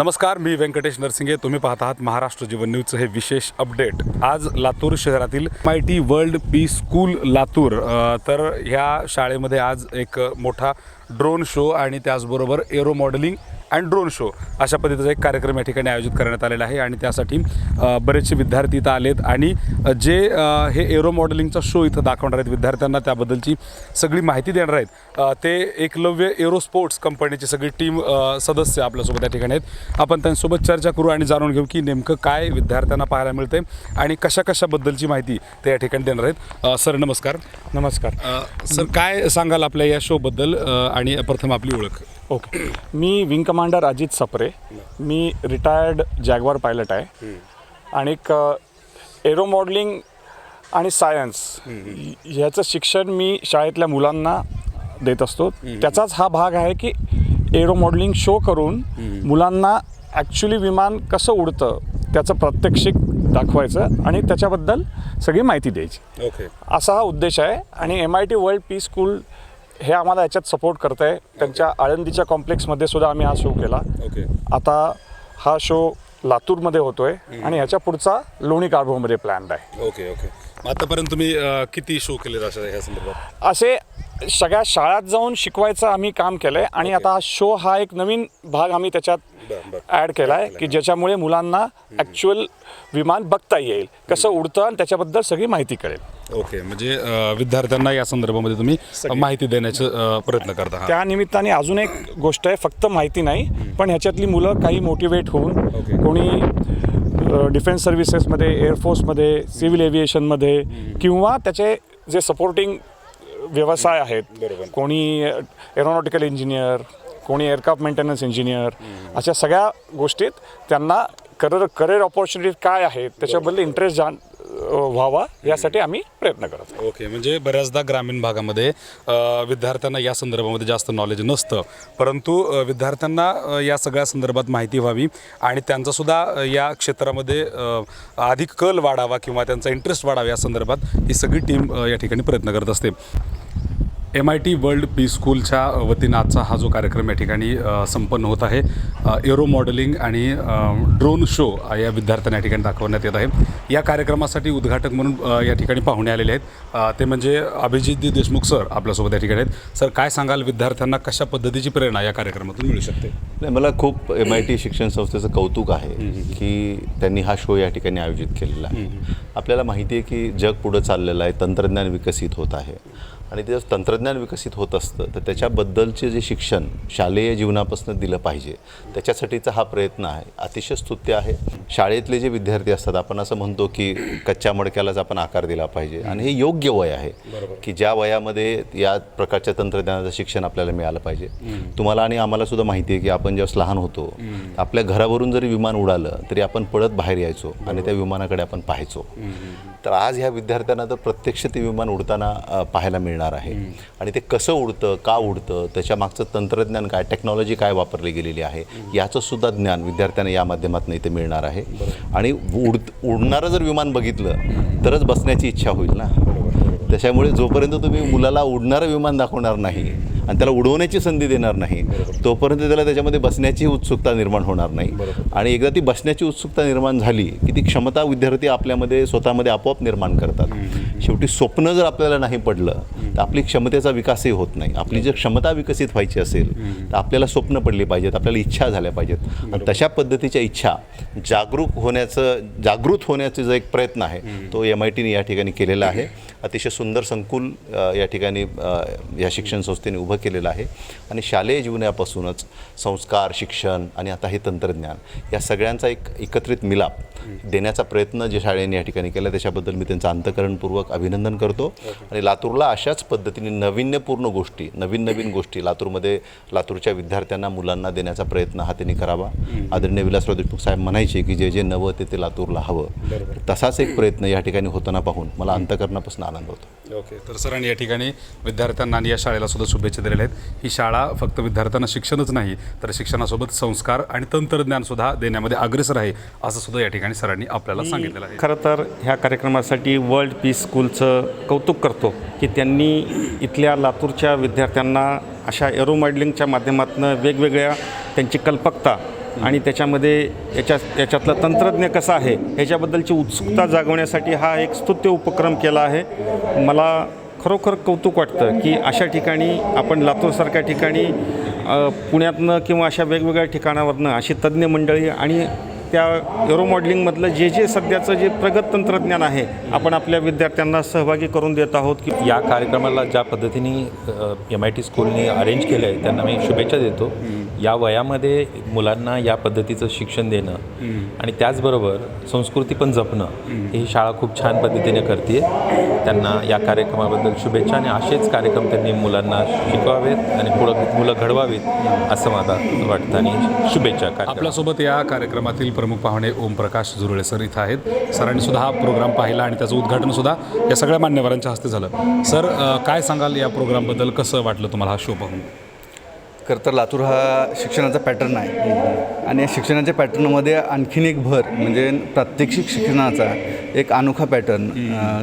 नमस्कार मी व्यंकटेश नरसिंगे. तुम्ही पाहत आहात महाराष्ट्र जीवन न्यूजचं हे विशेष अपडेट. आज लातूर शहरातील I T world P school Latur तर ह्या शाळेमध्ये आज एक मोठा ड्रोन शो आणि त्याचबरोबर aero modelling and drone show अशा पद्धतीचा एक कार्यक्रम या ठिकाणी आयोजित करण्यात आलेला आहे आणि त्यासाठी बरेचसे विद्यार्थी इथं आलेत आणि जे हे एरो मॉडेलिंगचा शो इथं दाखवणार आहेत विद्यार्थ्यांना त्याबद्दलची सगळी माहिती देणार आहेत. ते एकलव्य एरो स्पोर्ट्स कंपनीची सगळी टीम सदस्य आपल्यासोबत या ठिकाणी आहेत. आपण त्यांच्यासोबत चर्चा करू आणि जाणून घेऊ की नेमकं काय विद्यार्थ्यांना पाहायला मिळते आणि कशा कशाबद्दलची माहिती ते या ठिकाणी देणार आहेत. सर नमस्कार. नमस्कार. सर काय सांगाल आपल्या या शोबद्दल आणि प्रथम आपली ओळख? ओके. मी विंग कमांडर अजित सप्रे. मी रिटायर्ड जॅगवार पायलट आहे. आणि एक एरो मॉडलिंग आणि सायन्स ह्याचं शिक्षण मी शाळेतल्या मुलांना देत असतो. त्याचाच हा भाग आहे की एरो मॉडलिंग शो करून मुलांना ॲक्च्युली विमान कसं उडतं त्याचं प्रात्यक्षिक दाखवायचं आणि त्याच्याबद्दल सगळी माहिती द्यायची. ओके. असा हा उद्देश आहे. आणि M I T world P school हे आम्हाला याच्यात सपोर्ट करत आहे त्यांच्या आळंदीच्या कॉम्प्लेक्समध्ये सुद्धा आम्ही हा शो केला. ओके आता हा शो लातूरमध्ये होतोय आणि ह्याच्या पुढचा लोणी कार्बोमध्ये प्लॅन्ड आहे. ओके ओके मग आतापर्यंत तुम्ही अ, किती शो केले अशा ह्या संदर्भात? असे सगळ्या शाळात जाऊन शिकवायचं आम्ही काम केलंय आणि आता हा शो हा एक नवीन भाग आम्ही त्याच्यात बरं बरं. ॲड केला आहे की ज्याच्यामुळे मुलांना ॲक्च्युअल विमान बघता येईल कसं उडतं आणि त्याच्याबद्दल सगळी माहिती कळेल. ओके म्हणजे अ, विद्यार्थ्यांना या संदर्भामध्ये तुम्ही माहिती देण्याचा अ, प्रयत्न करता हा. त्या निमित्ताने अजून एक गोष्ट आहे फक्त माहिती नाही पण ह्याच्यातली मुलं काही मोटिवेट होऊन. कोणी डिफेन्स सर्व्हिसेसमध्ये एअरफोर्समध्ये सिव्हिल एव्हिएशनमध्ये किंवा त्याचे जे सपोर्टिंग व्यवसाय आहेत बरोबर. कोणी एरोनॉटिकल इंजिनियर कोणी एअरक्राफ्ट मेंटेनन्स इंजिनियर अशा सगळ्या गोष्टीत त्यांना करिअर करिअर ऑपॉर्च्युनिटी काय आहेत त्याच्याबद्दल इंटरेस्ट जाण व्हावा यासाठी आम्ही प्रयत्न करत ओके म्हणजे बऱ्याचदा ग्रामीण भागामध्ये विद्यार्थ्यांना या संदर्भामध्ये जास्त नॉलेज नसतं. परंतु विद्यार्थ्यांना या सगळ्या संदर्भात माहिती व्हावी आणि त्यांचासुद्धा या क्षेत्रामध्ये अधिक कल वाढावा किंवा त्यांचा इंटरेस्ट वाढावा या संदर्भात ही सगळी टीम या ठिकाणी प्रयत्न करत असते. M I T world P स्कूलच्या वतीनं आजचा हा जो कार्यक्रम या ठिकाणी संपन्न होत आहे. एरो मॉडेलिंग आणि ड्रोन शो या विद्यार्थ्यांना या ठिकाणी दाखवण्यात येत आहे. या कार्यक्रमासाठी उद्घाटक म्हणून या ठिकाणी पाहुणे आलेले आहेत. ते म्हणजे अभिजित देशमुख सर आपल्यासोबत या ठिकाणी आहेत. सर काय सांगाल विद्यार्थ्यांना? कशा पद्धतीची प्रेरणा या कार्यक्रमातून मिळू शकते? नाही मला खूप एम आय टी शिक्षण संस्थेचं कौतुक आहे की त्यांनी हा शो या ठिकाणी आयोजित केलेला आहे. आपल्याला माहिती आहे की जग पुढं चाललेलं आहे तंत्रज्ञान विकसित होत आहे. आणि ते जर तंत्रज्ञान विकसित होत असतं तर त्याच्याबद्दलचे जे शिक्षण शालेय जीवनापासून दिलं पाहिजे त्याच्यासाठीचा हा प्रयत्न आहे. अतिशय स्तुत्य आहे. शाळेतले जे विद्यार्थी असतात आपण असं म्हणतो की कच्च्या मडक्यालाच आपण आकार दिला पाहिजे. आणि हे योग्य वय आहे की ज्या वयामध्ये या प्रकारच्या तंत्रज्ञानाचं शिक्षण आपल्याला मिळालं पाहिजे. तुम्हाला आणि आम्हाला सुद्धा माहिती आहे की आपण ज्यावेळेस लहान होतो आपल्या घरावरून जरी विमान उडालं तरी आपण पळत बाहेर यायचो आणि त्या विमानाकडे आपण पाहायचो. तर आज ह्या विद्यार्थ्यांना तर प्रत्यक्ष ते विमान उडताना पाहायला मिळणार आहे. आणि ते कसं उडतं का उडतं त्याच्या मागचं तंत्रज्ञान काय टेक्नॉलॉजी काय वापरली गेलेली आहे याचं सुद्धा ज्ञान विद्यार्थ्यांना या माध्यमातून इथे मिळणार आहे. आणि उड उडणारं जर विमान बघितलं तरच बसण्याची इच्छा होईल ना. त्याच्यामुळे जोपर्यंत तुम्ही मुलाला उडणारं विमान दाखवणार नाही आणि त्याला उडवण्याची संधी देणार नाही. तोपर्यंत त्याला त्याच्यामध्ये बसण्याची उत्सुकता निर्माण होणार नाही. आणि एकदा ती बसण्याची उत्सुकता निर्माण झाली की ती क्षमता विद्यार्थी आपल्यामध्ये स्वतःमध्ये आपोआप निर्माण करतात. शेवटी स्वप्न जर आपल्याला नाही पडलं तर आपली क्षमतेचा विकासही होत नाही. आपली जर क्षमता विकसित व्हायची असेल तर आपल्याला स्वप्न पडली पाहिजेत आपल्याला इच्छा झाल्या पाहिजेत. आणि तशा पद्धतीच्या इच्छा जागरूक होण्याचं जागृत होण्याचा जो एक प्रयत्न आहे तो एम आय टीने या ठिकाणी केलेला आहे. अतिशय सुंदर संकुल या ठिकाणी या शिक्षण संस्थेने उभं केलेलं आहे. आणि शालेय जीवनापासूनच संस्कार शिक्षण आणि आता हे तंत्रज्ञान या सगळ्यांचा एक एकत्रित मिलाप देण्याचा प्रयत्न जे शाळेने या ठिकाणी केला त्याच्याबद्दल मी त्यांचं अंतकरणपूर्वक अभिनंदन करतो. आणि लातूरला अशाच पद्धतीने नाविन्यपूर्ण गोष्टी नवीन नवीन गोष्टी लातूरमध्ये लातूरच्या विद्यार्थ्यांना मुलांना देण्याचा प्रयत्न हा त्यांनी करावा. आदरणीय विलासराव देशमुख साहेब म्हणायचे की जे जे नवं ते ते लातूरला हवं. तसाच एक प्रयत्न या ठिकाणी होताना पाहून मला अंतकरणापासून आनंद होतो. ओके. तर सरांनी या ठिकाणी विद्यार्थ्यांना आणि या शाळेला सुद्धा शुभेच्छा दिलेल्या आहेत. ही शाळा फक्त विद्यार्थ्यांना शिक्षणच नाही तर शिक्षणासोबत संस्कार आणि तंत्रज्ञान सुद्धा देण्यामध्ये अग्रेसर आहे असं सुद्धा या ठिकाणी सरांनी आपल्याला सांगितलेलं आहे. खरं तर ह्या कार्यक्रमासाठी वर्ल्ड पीस स्कूलचं कौतुक करतो की त्यांनी इथल्या लातूरच्या विद्यार्थ्यांना अशा एरो मॉडेलिंगच्या माध्यमातून वेगवेगळ्या त्यांची कल्पकता आणि त्याच्यामध्ये याच्या याच्यातलं तंत्रज्ञ कसं आहे ह्याच्याबद्दलची उत्सुकता जागवण्यासाठी हा एक स्तुत्य उपक्रम केला आहे. मला खरोखर कौतुक वाटतं की अशा ठिकाणी आपण लातूरसारख्या ठिकाणी पुण्यातनं किंवा अशा वेगवेगळ्या ठिकाणावरनं अशी तज्ज्ञ मंडळी आणि त्या एरो मॉडेलिंगमधलं जे जे सध्याचं जे प्रगत तंत्रज्ञान आहे आपण आपल्या विद्यार्थ्यांना सहभागी करून देत आहोत की या कार्यक्रमाला ज्या पद्धतीने एम आय टी स्कूलने अरेंज केलं आहे त्यांना मी शुभेच्छा देतो. या वयामध्ये मुलांना या पद्धतीचं शिक्षण देणं आणि त्याचबरोबर संस्कृती पण जपणं ही शाळा खूप छान पद्धतीने करते. त्यांना या कार्यक्रमाबद्दल शुभेच्छा आणि असेच कार्यक्रम त्यांनी मुलांना शिकवावेत आणि पुढं मुलं घडवावीत असं मला वाटतं आणि शुभेच्छा. आपल्यासोबत या कार्यक्रमातील प्रमुख पाहुणे ओमप्रकाश झुरळे सर इथं आहेत. सरांनी सुद्धा हा प्रोग्राम पाहिला आणि त्याचं उद्घाटन सुद्धा या सगळ्या मान्यवरांच्या हस्ते झालं. सर काय सांगाल या प्रोग्रामबद्दल? कसं वाटलं तुम्हाला हा शो पाहून? खरं तर लातूर हा शिक्षणाचा पॅटर्न आहे. आणि या शिक्षणाच्या पॅटर्नमध्ये आणखीन एक भर म्हणजे प्रात्यक्षिक शिक्षणाचा एक अनोखा पॅटर्न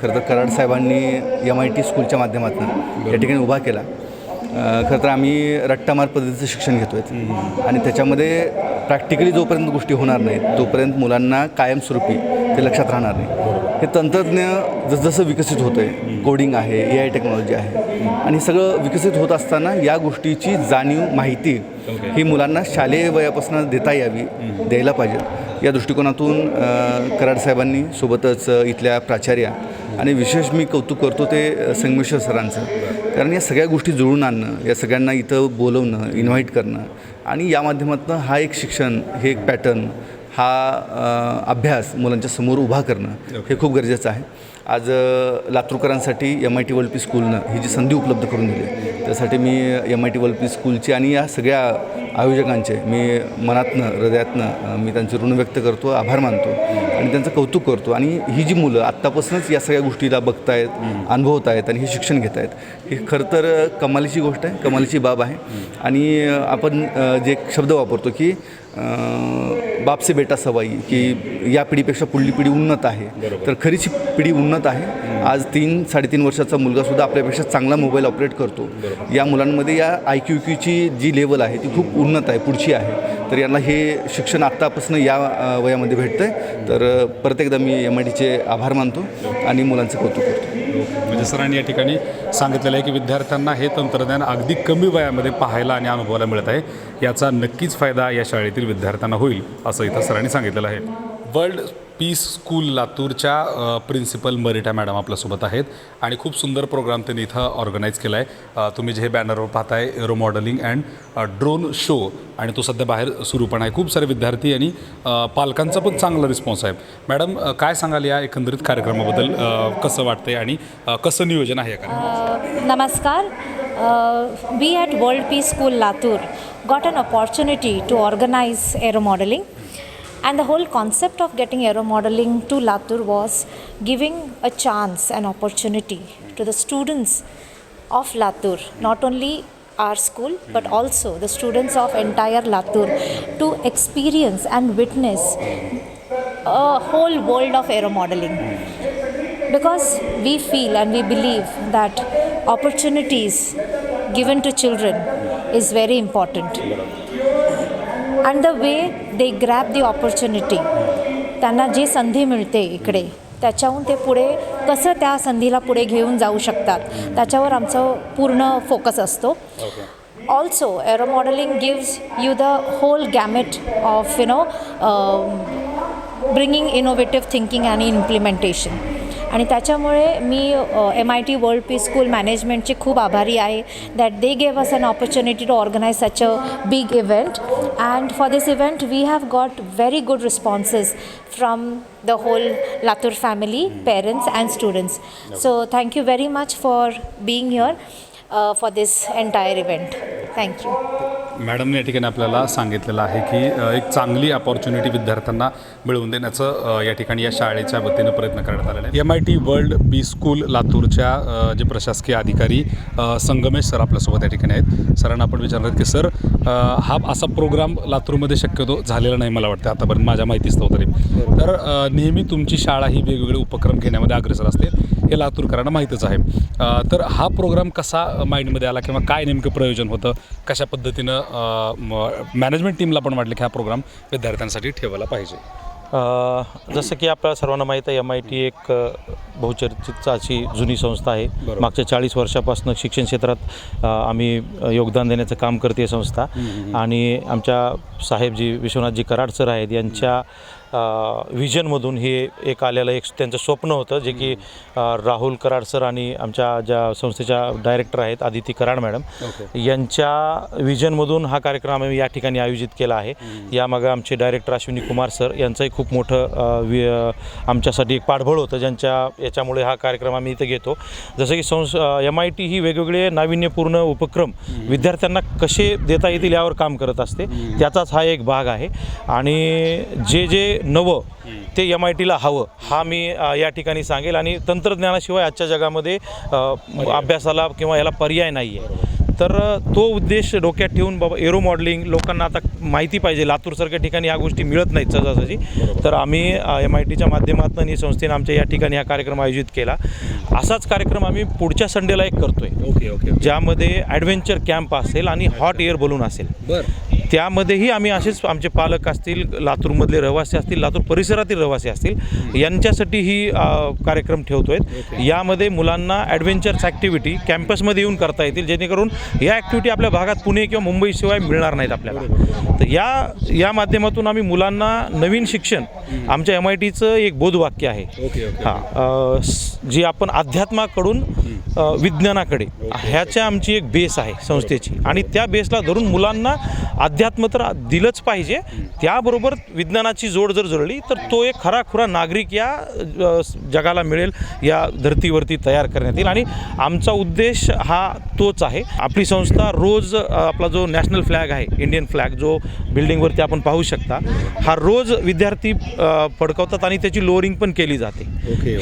खरं तर कराड साहेबांनी एम आय टी स्कूलच्या माध्यमातून या ठिकाणी उभा केला. खरं तर आम्ही रट्टामार पद्धतीचं शिक्षण घेतो आहे आणि त्याच्यामध्ये प्रॅक्टिकली जोपर्यंत गोष्टी होणार नाहीत तोपर्यंत मुलांना कायमस्वरूपी ते लक्षात राहणार नाही. हे तंत्रज्ञ जसजसं विकसित होतं आहे कोडिंग आहे ए आय टेक्नॉलॉजी आहे आणि सगळं विकसित होत असताना या गोष्टीची जाणीव माहिती ही मुलांना शालेय वयापासून देता यावी द्यायला पाहिजे. या दृष्टिकोनातून कराड साहेबांनी सोबतच इथल्या प्राचार्या आणि विशेष मी कौतुक करतो ते संगमेश्वर सरांचं. कारण या सगळ्या गोष्टी जुळून आणणं या सगळ्यांना इथं बोलवणं इन्व्हाइट करणं आणि या माध्यमातून हा एक शिक्षण हे एक पॅटर्न हा अभ्यास मुलांच्या समोर उभा करणं हे खूप गरजेचं आहे. आज लातूरकरांसाठी M I T world P स्कूलनं ही जी संधी उपलब्ध करून दिली त्यासाठी मी M I T world P स्कूलची आणि या सगळ्या आयोजकांचे मी मनातनं हृदयातनं मी त्यांचे ऋण व्यक्त करतो आभार मानतो आणि त्यांचं कौतुक करतो. आणि ही जी मुलं आत्तापासूनच या सगळ्या गोष्टीला बघतायत अनुभवत आहेत आणि हे शिक्षण घेत आहेत ही खरं तर कमालीची गोष्ट आहे कमालीची बाब आहे. आणि आपण जे शब्द वापरतो की अ, बाप से बेटा सवाई की या पिढीपेक्षा पुढली पिढी उन्नत आहे. तर खरीची पिढी उन्नत आहे. आज तीन साडेतीन वर्षाचा मुलगासुद्धा आपल्यापेक्षा चांगला मोबाईल ऑपरेट करतो. या मुलांमध्ये या आय क्यू क्यूची जी लेवल आहे ती खूप उन्नत आहे पुढची आहे. तर यांना हे शिक्षण आत्तापासून या वयामध्ये भेटतं आहे तर अ, परत एकदा मी एम आय टीचे आभार मानतो आणि मुलांचं कौतुक करतो. म्हणजे सरांनी या ठिकाणी सांगितलेलं आहे की विद्यार्थ्यांना हे तंत्रज्ञान अगदी कमी वयामध्ये पाहायला आणि अनुभवायला मिळत आहे. याचा नक्कीच फायदा या शाळेतील विद्यार्थ्यांना होईल असं इथं सरांनी सांगितलेलं आहे. वर्ल्ड पीस स्कूल लातूरच्या प्रिन्सिपल मरिटा मॅडम आपल्यासोबत आहेत आणि खूप सुंदर प्रोग्राम त्यांनी इथं ऑर्गनाईज केला आहे तुम्ही जे हे बॅनरवर पाहताय aero modelling and drone show आणि तो सध्या बाहेर सुरू पण आहे. खूप सारे विद्यार्थी आणि पालकांचा पण चांगला रिस्पॉन्स आहे. मॅडम काय सांगाल या एकंदरीत कार्यक्रमाबद्दल? कसं वाटतंय आणि कसं नियोजन आहे या. Uh, we at World Peace School Latur got an opportunity to organize aero modeling. And the whole concept of getting aero modeling to Latur was giving a chance, an opportunity to the students of Latur, not only our school but hmm. also the students of entire Latur to experience and witness a whole world of aero modeling. Hmm. Because we feel and we believe that opportunities given to children is very important hmm. And the way they grab the opportunity त्यांना जी संधी मिळते इकडे त्याच्याहून ते पुढे कसं त्या संधीला पुढे घेऊन जाऊ शकतात त्याच्यावर आमचं पूर्ण फोकस असतो. Also aero modelling gives you the whole gamut of you know bringing innovative thinking आणि इम्प्लिमेंटेशन आणि त्याच्यामुळे मी M I T world peace school मॅनेजमेंटची खूप आभारी आहे that they gave us an opportunity to organise such a big event and for this event we have got very good responses from the whole Latur family parents and students so thank you very much for being here for this entire event thank you मॅडमने या ठिकाणी आपल्याला सांगितलेलं आहे की एक चांगली opportunity विद्यार्थ्यांना मिळवून देण्याचं या ठिकाणी या शाळेच्या वतीनं प्रयत्न करण्यात आलेला आहे. M I T world B school लातूरच्या जे प्रशासकीय अधिकारी संगमेश सर आपल्यासोबत या ठिकाणी आहेत. सरांना आपण विचारणार की सर हा असा प्रोग्राम लातूरमध्ये शक्यतो झालेला नाही मला वाटतं आतापर्यंत माझ्या माहितीच नव्हतं तरी. तर नेहमी तुमची शाळा ही वेगवेगळे उपक्रम घेण्यामध्ये अग्रेसर असते हे लातूरकरांना माहीतच आहे. तर हा प्रोग्राम कसा माइंडमध्ये आला किंवा काय नेमकं प्रयोजन होतं कशा पद्धतीनं मॅनेजमेंट टीमला पण वाटलं की हा प्रोग्राम विद्यार्थ्यांसाठी ठेवायला पाहिजे. जसं की आपल्याला सर्वांना माहीत आहे एम आय टी एक अ, बहुचर्चित अशी जुनी संस्था आहे. मागच्या चाळीस वर्षापासून शिक्षण क्षेत्रात आम्ही योगदान देण्याचं काम करते संस्था. आणि आमच्या साहेबजी विश्वनाथजी कराड सर आहेत यांच्या विजनमधून हे एक आलेलं एक त्यांचं स्वप्न होतं जे की राहुल कराड सर आणि आमच्या ज्या संस्थेच्या डायरेक्टर आहेत आदिती कराड मॅडम यांच्या विजनमधून हा कार्यक्रम आम्ही या ठिकाणी आयोजित केला आहे. यामागे आमचे डायरेक्टर अश्विनी कुमार सर यांचंही खूप मोठं आमच्यासाठी एक पाठबळ होतं ज्यांच्या याच्यामुळे हा कार्यक्रम आम्ही इथं घेतो. जसं की संस एम आय टी ही वेगवेगळे नाविन्यपूर्ण उपक्रम विद्यार्थ्यांना कसे देता येतील यावर काम करत असते. त्याचाच हा एक भाग आहे. आणि जे जे नवं ते एम आय टीला हवं. हा मी या ठिकाणी सांगेल. आणि तंत्रज्ञानाशिवाय आजच्या जगामध्ये अभ्यासाला किंवा याला पर्याय नाही आहे तर तो उद्देश डोक्यात ठेवून बाबा एरो मॉडेलिंग लोकांना आता माहिती पाहिजे. लातूरसारख्या ठिकाणी ह्या गोष्टी मिळत नाहीत सहजासहजी तर आम्ही एम आय टीच्या माध्यमातून ही संस्थेने आमच्या या ठिकाणी हा कार्यक्रम आयोजित केला. असाच कार्यक्रम आम्ही पुढच्या संडेला एक करतोय. ओके ओके ज्यामध्ये ॲडव्हेंचर कॅम्प असेल आणि हॉट एअर बलून असेल. बरं. त्यामध्येही आम्ही असेच आमचे पालक असतील लातूरमधले रहिवासी असतील लातूर परिसरातील रहिवासी असतील यांच्यासाठी ही कार्यक्रम ठेवतोय यामध्ये मुलांना ॲडव्हेंचर्स ॲक्टिव्हिटी कॅम्पसमध्ये येऊन करता येतील जेणेकरून या ॲक्टिव्हिटी आपल्या भागात पुणे किंवा मुंबईशिवाय मिळणार नाहीत आपल्याला. तर या या माध्यमातून आम्ही मुलांना नवीन शिक्षण आमच्या एम आय टीचं एक बोधवाक्य आहे. हां जी आपण अध्यात्माकडून विज्ञानाकडे ह्याच्या आमची एक बेस आहे संस्थेची. आणि त्या बेसला धरून मुलांना अध्यात्म तर दिलंच पाहिजे. त्याबरोबर विज्ञानाची जोड जर जुळली तर तो एक खराखुरा नागरिक या जगाला मिळेल या धर्तीवरती तयार करण्यात येईल. आणि आमचा उद्देश हा तोच आहे. आपली संस्था रोज आपला जो नॅशनल फ्लॅग आहे इंडियन फ्लॅग जो बिल्डिंगवरती आपण पाहू शकता हा रोज विद्यार्थी फडकवतात आणि त्याची लोअरिंग पण केली जाते.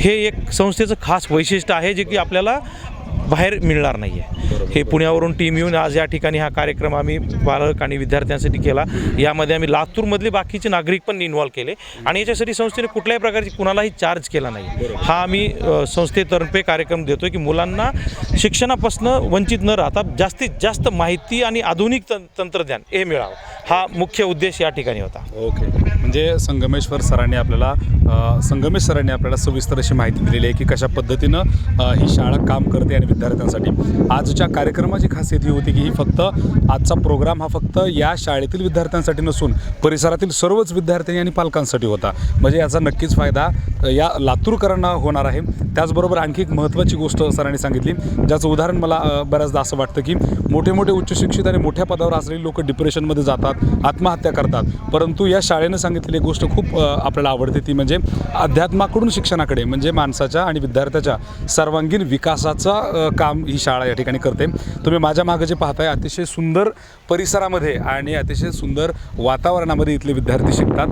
हे एक संस्थेचं खास वैशिष्ट्य आहे जे की आपल्याला बाहेर मिळणार नाही आहे हे पुण्यावरून टीम येऊन आज या ठिकाणी हा कार्यक्रम आम्ही पालक आणि विद्यार्थ्यांसाठी केला. यामध्ये आम्ही लातूरमधले बाकीचे नागरिक पण इन्व्हॉल्व केले. आणि याच्यासाठी संस्थेने कुठल्याही प्रकारची कुणालाही चार्ज केला नाही. हा आम्ही संस्थेतर्फे कार्यक्रम देतो की मुलांना शिक्षणापासून वंचित न राहता जास्तीत जास्त माहिती आणि आधुनिक तंत्रज्ञान हे मिळावं. हा मुख्य उद्देश या ठिकाणी होता. ओके. म्हणजे संगमेश्वर सरांनी आपल्याला संगमेश सरांनी आपल्याला सविस्तर अशी माहिती दिलेली आहे की कशा पद्धतीनं ही शाळा काम करते आणि विद्यार्थ्यांसाठी. आजच्या कार्यक्रमाची खासियत ही होती की ही फक्त आजचा प्रोग्राम हा फक्त या शाळेतील विद्यार्थ्यांसाठी नसून परिसरातील सर्वच विद्यार्थ्यांनी आणि पालकांसाठी होता. म्हणजे याचा नक्कीच फायदा या लातूरकरांना होणार आहे. त्याचबरोबर आणखी एक महत्त्वाची गोष्ट सरांनी सांगितली ज्याचं उदाहरण मला बऱ्याचदा असं वाटतं की मोठे मोठे उच्च शिक्षित आणि मोठ्या पदावर असलेली लोक डिप्रेशनमध्ये जातात आत्महत्या करतात. परंतु या शाळेनं सांगितलेली गोष्ट खूप आपल्याला आवडते ती म्हणजे अध्यात्माकडून शिक्षणाकडे म्हणजे माणसाच्या आणि विद्यार्थ्याच्या सर्वांगीण विकासाचा काम ही शाळा या ठिकाणी करते. तुम्ही माझ्या मागं जे पाहताय अतिशय सुंदर परिसरामध्ये आणि अतिशय सुंदर वातावरणामध्ये इथले विद्यार्थी शिकतात.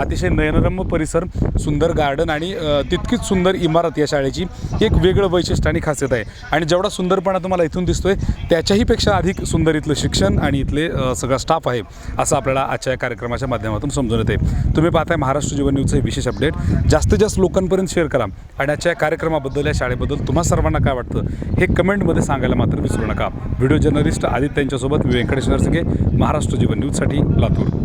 अतिशय नयनरम्य परिसर सुंदर गार्डन आणि तितकीच सुंदर इमारत या शाळेची एक वेगळं वैशिष्ट्य आणि खासियत आहे. आणि जेवढा सुंदरपणा तुम्हाला इथून दिसतोय त्याच्याही पेक्षा अधिक सुंदर इथलं शिक्षण आणि इथले सगळा स्टाफ आहे असं आपल्याला आजच्या या कार्यक्रमाच्या माध्यमातून समजून येते. तुम्ही पाहताय महाराष्ट्र जीवन न्यूजचं हे विशेष अपडेट. जास्तीत जास्त लोकांपर्यंत शेअर करा आणि आजच्या या कार्यक्रमाबद्दल या शाळेबद्दल तुम्हा सर्वांना काय वाटतं हे कमेंटमध्ये सांगायला मात्र विसरू नका. व्हिडिओ जर्नलिस्ट आदित्य यांच्यासोबत मी व्यंकटेश नरसिंगे महाराष्ट्र जीवन न्यूजसाठी लातूर.